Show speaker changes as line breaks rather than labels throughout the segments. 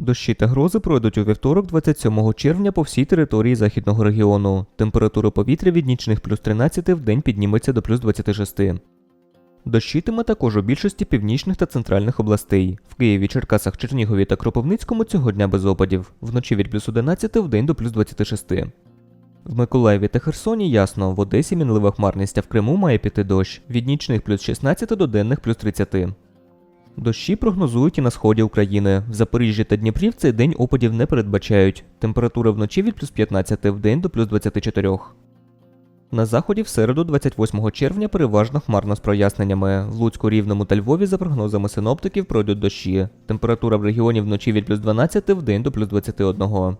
Дощі та грози пройдуть у вівторок 27 червня по всій території західного регіону. Температура повітря від нічних плюс 13 в день підніметься до плюс 26. Дощитиме також у більшості північних та центральних областей. В Києві, Черкасах, Чернігові та Кропивницькому цього дня без опадів. Вночі від плюс 11 в день до плюс 26. В Миколаєві та Херсоні ясно, в Одесі мінлива хмарність, а в Криму має піти дощ. Від нічних плюс 16 до денних плюс 30. Дощі прогнозують і на сході України. В Запоріжжі та Дніпрі в цей день опадів не передбачають. Температура вночі від плюс 15 в день до плюс 24. На заході в середу, 28 червня, переважно хмарно з проясненнями. В Луцьку, Рівному та Львові, за прогнозами синоптиків, пройдуть дощі. Температура в регіоні вночі від плюс 12 в день до плюс 21.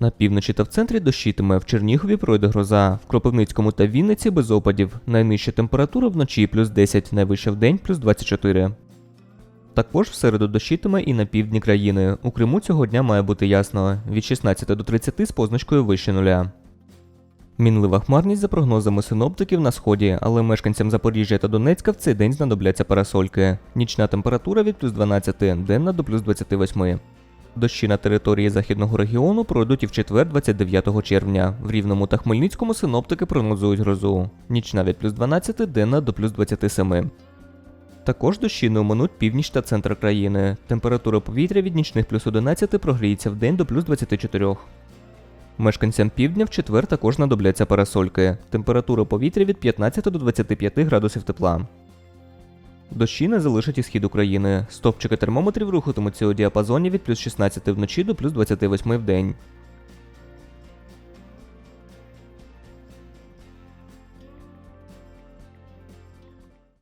На півночі та в центрі дощитиме, в Чернігові пройде гроза, в Кропивницькому та Вінниці без опадів. Найнижча температура вночі плюс 10, найвища в день плюс 24. Також в середу дощитиме і на півдні країни. У Криму цього дня має бути ясно від 16 до 30 з позначкою вище нуля. Мінлива хмарність за прогнозами синоптиків на сході, але мешканцям Запоріжжя та Донецька в цей день знадобляться парасольки. Нічна температура від плюс 12, денна до плюс 28. Дощі на території західного регіону пройдуть і в четвер, 29 червня. В Рівному та Хмельницькому синоптики прогнозують грозу. Нічна від плюс 12, денна до плюс 27. Також дощі не оминуть північ та центр країни. Температура повітря від нічних плюс 11 прогріється в день до плюс 24. Мешканцям півдня в четвер також знадобляться парасольки. Температура повітря від 15 до 25 градусів тепла. Дощі не залишать і схід України. Стопчики термометрів рухатимуться у діапазоні від плюс 16 вночі до плюс 28 в день.